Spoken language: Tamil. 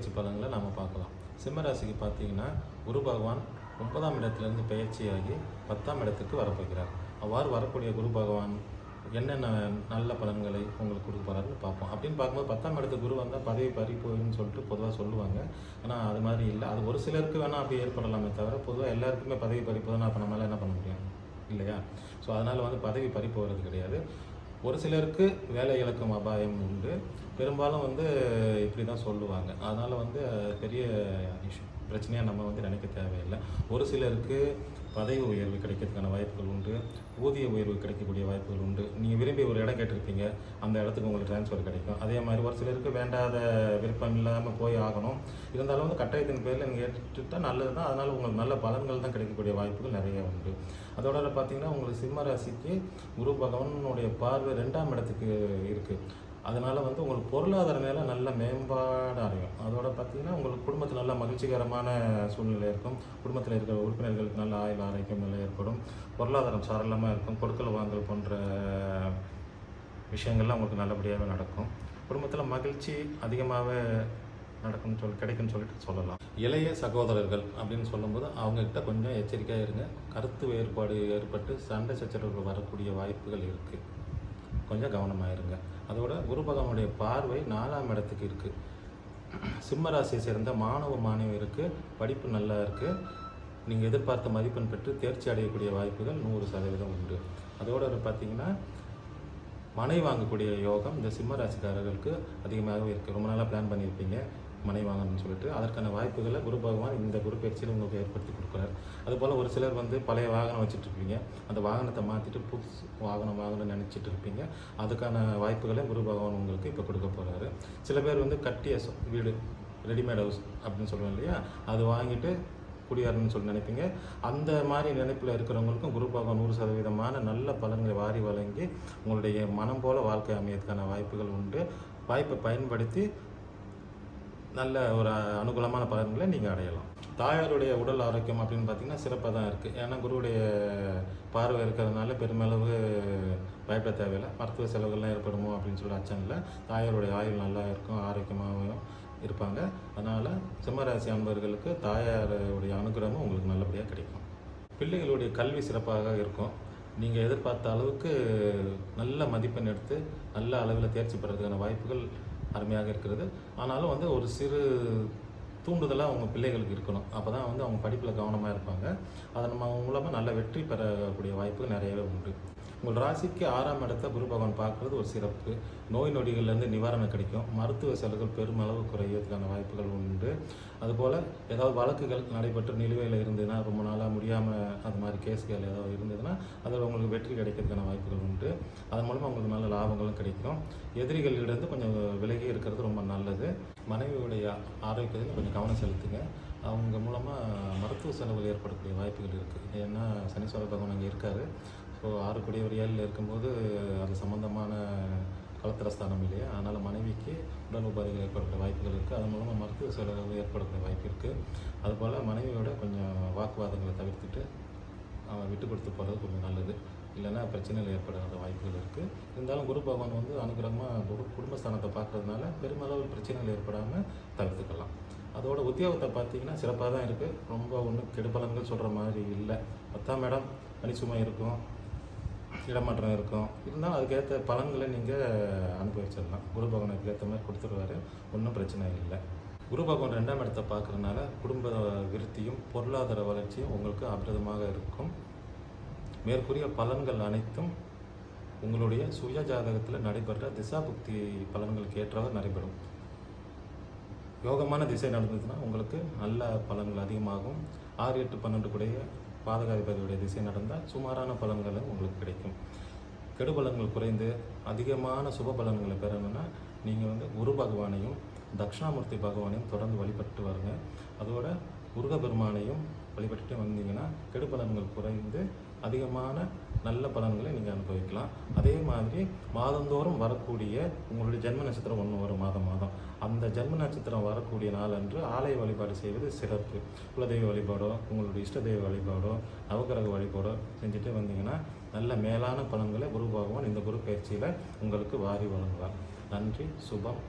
பயிற்சி பலன்களை நாம் பார்க்கலாம். சிம்மராசிக்கு பார்த்தீங்கன்னா குரு பகவான் ஒன்பதாம் இடத்துலேருந்து பயிற்சியாகி பத்தாம் இடத்துக்கு வரப்போகிறார். அவ்வாறு வரக்கூடிய குரு பகவான் என்னென்ன நல்ல பலன்களை உங்களுக்கு கொடுக்குறாருன்னு பார்ப்போம். அப்படின்னு பார்க்கும்போது பத்தாம் இடத்துக்கு குரு வந்தால் பதவி பறி சொல்லிட்டு பொதுவாக சொல்லுவாங்க. ஆனால் அது மாதிரி இல்லை. அது ஒரு சிலருக்கு வேணால் அப்படி ஏற்படலாமே தவிர பொதுவாக எல்லாருக்குமே பதவி பறிப்பு போதுன்னா அப்போ நம்மளால் என்ன பண்ண முடியும்? இல்லையா? ஸோ அதனால் வந்து பதவி பறி போகிறது கிடையாது. ஒரு சிலருக்கு வேலை இழக்கும் அபாயம் உண்டு. பெரும்பாலும் வந்து இப்படி தான் சொல்லுவாங்க. அதனால் வந்து பெரிய இஷ்யூ பிரச்சனையாக நம்ம வந்து நினைக்க தேவையில்லை. ஒரு சிலருக்கு பதவி உயர்வு கிடைக்கிறதுக்கான வாய்ப்புகள் உண்டு. ஊதிய உயர்வு கிடைக்கக்கூடிய வாய்ப்புகள் உண்டு. நீங்கள் விரும்பி ஒரு இடம் கேட்டிருப்பீங்க. அந்த இடத்துக்கு உங்களுக்கு ட்ரான்ஸ்ஃபர் கிடைக்கும். அதே மாதிரி ஒரு சிலருக்கு வேண்டாத விருப்பம் இல்லாமல் போய் ஆகணும். இருந்தாலும் வந்து கட்டாயத்தின் பேரில் நீங்கள் ஏற்றுட்டால் நல்லது தான் அதனால் உங்களுக்கு நல்ல பலன்கள் தான் கிடைக்கக்கூடிய வாய்ப்புகள் நிறைய உண்டு. அதோட பார்த்தீங்கன்னா உங்களுக்கு சிம்ம ராசிக்கு குரு பகவானுடைய பார்வை ரெண்டாம் இடத்துக்கு இருக்குது அதனால் வந்து உங்களுக்கு பொருளாதார நிலை நல்ல மேம்பாடு அடையும். அதோட பார்த்தீங்கன்னா உங்களுக்கு குடும்பத்தில் நல்ல மகிழ்ச்சிகரமான சூழ்நிலை இருக்கும். குடும்பத்தில் இருக்கிற உறுப்பினர்களுக்கு நல்ல ஆயுள் ஆரோக்கியம் நிலை ஏற்படும். பொருளாதாரம் சரளமாக இருக்கும். கொடுக்கல் வாங்கல் போன்ற விஷயங்கள்லாம் உங்களுக்கு நல்லபடியாகவே நடக்கும். குடும்பத்தில் மகிழ்ச்சி அதிகமாகவே நடக்கும்னு சொல்லி கிடைக்கும்னு சொல்லிட்டு சொல்லலாம். இளைய சகோதரர்கள் அப்படின்னு சொல்லும்போது அவங்கக்கிட்ட கொஞ்சம் எச்சரிக்கையாக இருங்க. கருத்து வேறுபாடு ஏற்பட்டு சண்டை சச்சரவுகள் வரக்கூடிய வாய்ப்புகள் இருக்குது கொஞ்சம் கவனமாக இருங்க அதோட குரு பகவானுடைய பார்வை நாலாம் இடத்துக்கு இருக்குது சிம்ம ராசியை சேர்ந்த மாணவ மாணவியருக்கு படிப்பு நல்லா இருக்குது நீங்கள் எதிர்பார்த்த மதிப்பெண் பெற்று தேர்ச்சி அடையக்கூடிய வாய்ப்புகள் நூறு சதவீதம் உண்டு. அதோட பார்த்தீங்கன்னா மனை வாங்கக்கூடிய யோகம் இந்த சிம்ம ராசிக்காரர்களுக்கு அதிகமாகவே இருக்குது ரொம்ப நாளாக பிளான் பண்ணியிருப்பீங்க. மனை வாங்கணும்னு சொல்லிட்டு அதற்கான வாய்ப்புகளை குரு பகவான் இந்த குரு பயிற்சியில் உங்களுக்கு ஏற்படுத்தி கொடுக்குறாரு. அதுபோல் ஒரு சிலர் வந்து பழைய வாகனம் வச்சுட்டு இருப்பீங்க. அந்த வாகனத்தை மாற்றிட்டு புதுசு வாகனம் வாங்கணும்னு நினச்சிட்டு இருப்பீங்க. அதுக்கான வாய்ப்புகளை குரு பகவான் உங்களுக்கு இப்போ கொடுக்க போகிறாரு சில பேர் வந்து கட்டிய சொ- வீடு ரெடிமேட் ஹவுஸ் அப்படின்னு சொல்லுவோம் இல்லையா? அது வாங்கிட்டு குடியாரணும்னு சொல்லி நினைப்பீங்க. அந்த மாதிரி நினைப்பில் இருக்கிறவங்களுக்கும் குரு பகவான் நூறு சதவீதமான நல்ல பலன்களை வாரி வழங்கி உங்களுடைய மனம் போல வாழ்க்கை அமையத்துக்கான வாய்ப்புகள் உண்டு. வாய்ப்பை பயன்படுத்தி நல்ல ஒரு அனுகூலமான பலன்களை நீங்கள் அடையலாம். தாயாருடைய உடல் ஆரோக்கியம் அப்படின்னு பார்த்தீங்கன்னா சிறப்பாக தான் இருக்குது ஏன்னா குருவுடைய பார்வை இருக்கிறதுனால பெருமளவு பயப்பட தேவையில்லை. மருத்துவ செலவுகள்லாம் ஏற்படுமோ அப்படின்னு சொல்லி அச்சம் இல்லை. தாயாருடைய ஆயுள் நல்லா இருக்கும் ஆரோக்கியமாகவும் இருப்பாங்க. அதனால் சிம்மராசி அன்பர்களுக்கு தாயாருடைய அனுகிரகமும் உங்களுக்கு நல்லபடியாக கிடைக்கும். பிள்ளைகளுடைய கல்வி சிறப்பாக இருக்கும். நீங்கள் எதிர்பார்த்த அளவுக்கு நல்ல மதிப்பெண் எடுத்து நல்ல அளவில் தேர்ச்சி பெறதுக்கான வாய்ப்புகள் அருமையாக இருக்கிறது. ஆனாலும் வந்து ஒரு சிறு தூண்டுதலாக அவங்க பிள்ளைகளுக்கு இருக்கணும். அப்போ தான் வந்து அவங்க படிப்பில் கவனமாக இருப்பாங்க. அதை நம்ம மூலமாக நல்ல வெற்றி பெறக்கூடிய வாய்ப்புகள் நிறையவே உண்டு. உங்கள் ராசிக்கு ஆறாம் இடத்த குரு பகவான் பார்க்குறது ஒரு சிறப்பு. நோய் நொடிகள்லேருந்து நிவாரணம் கிடைக்கும். மருத்துவ செலவுகள் பெருமளவு குறையிறதுக்கான வாய்ப்புகள் உண்டு. அதுபோல் ஏதாவது வழக்குகள் நடைபெற்று நிலுவையில் இருந்ததுன்னா ரொம்ப நாளாக முடியாமல் அது மாதிரி கேஸ்கள் ஏதாவது இருந்ததுன்னா அதில் உங்களுக்கு வெற்றி கிடைக்கிறதுக்கான வாய்ப்புகள் உண்டு. அதன் மூலமாக உங்களுக்கு நல்ல லாபங்களும் கிடைக்கும். எதிரிகளிலிருந்து கொஞ்சம் விலகி இருக்கிறது ரொம்ப நல்லது. மனைவியுடைய ஆரோக்கியத்தில் கொஞ்சம் கவனம் செலுத்துங்க. அவங்க மூலமாக மருத்துவ செலவுகள் ஏற்படக்கூடிய வாய்ப்புகள் இருக்குது ஏன்னா சனீஸ்வர பகவான் அங்கே இருக்கார். ஸோ ஆறு குடியவர் ஏழில் இருக்கும்போது அது சம்மந்தமான கலத்திரஸ்தானம் இல்லையா? அதனால் மனைவிக்கு உடல் உபாதைகள் ஏற்படக்கூடிய வாய்ப்புகள் இருக்குது அதன் மூலமாக மருத்துவ செலவு ஏற்படக்கூடிய வாய்ப்பு இருக்குது அதுபோல் மனைவியோட கொஞ்சம் வாக்குவாதங்களை தவிர்த்துட்டு அவன் விட்டு கொடுத்து போகிறது கொஞ்சம் நல்லது. இல்லைன்னா பிரச்சனைகள் ஏற்படாத வாய்ப்புகள் இருக்குது இருந்தாலும் குரு பகவான் வந்து அனுகிரகமாக குரு குடும்பஸ்தானத்தை பார்க்குறதுனால பெருமளவு பிரச்சனைகள் ஏற்படாமல் தவிர்த்துக்கலாம். அதோட உத்தியோகத்தை பார்த்தீங்கன்னா சிறப்பாக தான் இருக்குது ரொம்ப ஒன்றும் கெடுபலன்கள் சொல்கிற மாதிரி இல்லை. பத்தாம் இடம் பனிசுமை இருக்கும். இடமாற்றம் இருக்கும். இருந்தாலும் அதுக்கேற்ற பலன்களை நீங்கள் அனுபவிச்சிடலாம் குரு பகவானுக்கு ஏற்ற மாதிரி கொடுத்துருவாரு. ஒன்றும் பிரச்சனை இல்லை. குரு பகவான் ரெண்டாம் இடத்தை பார்க்குறதுனால குடும்ப விருத்தியும் பொருளாதார வளர்ச்சியும் உங்களுக்கு அபிரதமாக இருக்கும். மேற்கூறிய பலன்கள் அனைத்தும் உங்களுடைய சுய ஜாதகத்தில் நடைபெற்ற திசாபுக்தி பலன்களுக்கு ஏற்றவாறு நடைபெறும். யோகமான திசை நடந்ததுன்னா உங்களுக்கு நல்ல பலன்கள் அதிகமாகும். ஆறு எட்டு பன்னெண்டு கூடிய பாதகாதிபதியுடைய திசை நடந்தால் சுமாரான பலன்களும் உங்களுக்கு கிடைக்கும். கெடுபலன்கள் குறைந்து அதிகமான சுப பலன்களை பெறணும்னா நீங்கள் வந்து குரு பகவானையும் தட்சிணாமூர்த்தி பகவானையும் தொடர்ந்து வழிபட்டு வருங்க. அதோட முருக பெருமானையும் வழிபட்டுட்டு வந்தீங்கன்னா கெடுபலன்கள் குறைந்து அதிகமான நல்ல பலன்களை நீங்கள் அனுபவிக்கலாம். அதே மாதிரி மாதந்தோறும் வரக்கூடிய உங்களுடைய ஜென்ம நட்சத்திரம் ஒன்று வரும் மாதம் மாதம். அந்த ஜென்ம நட்சத்திரம் வரக்கூடிய நாள் அன்று ஆலய வழிபாடு செய்வது சிறப்பு. குலதெய்வ வழிபாடோ உங்களுடைய இஷ்ட தெய்வ வழிபாடோ நவக்கிரக வழிபாடோ செஞ்சுட்டு வந்தீங்கன்னா நல்ல மேலான பலன்களை குரு பகவான் இந்த குரு பயிற்சியில் உங்களுக்கு வாரி வழங்குவார். நன்றி சுபம்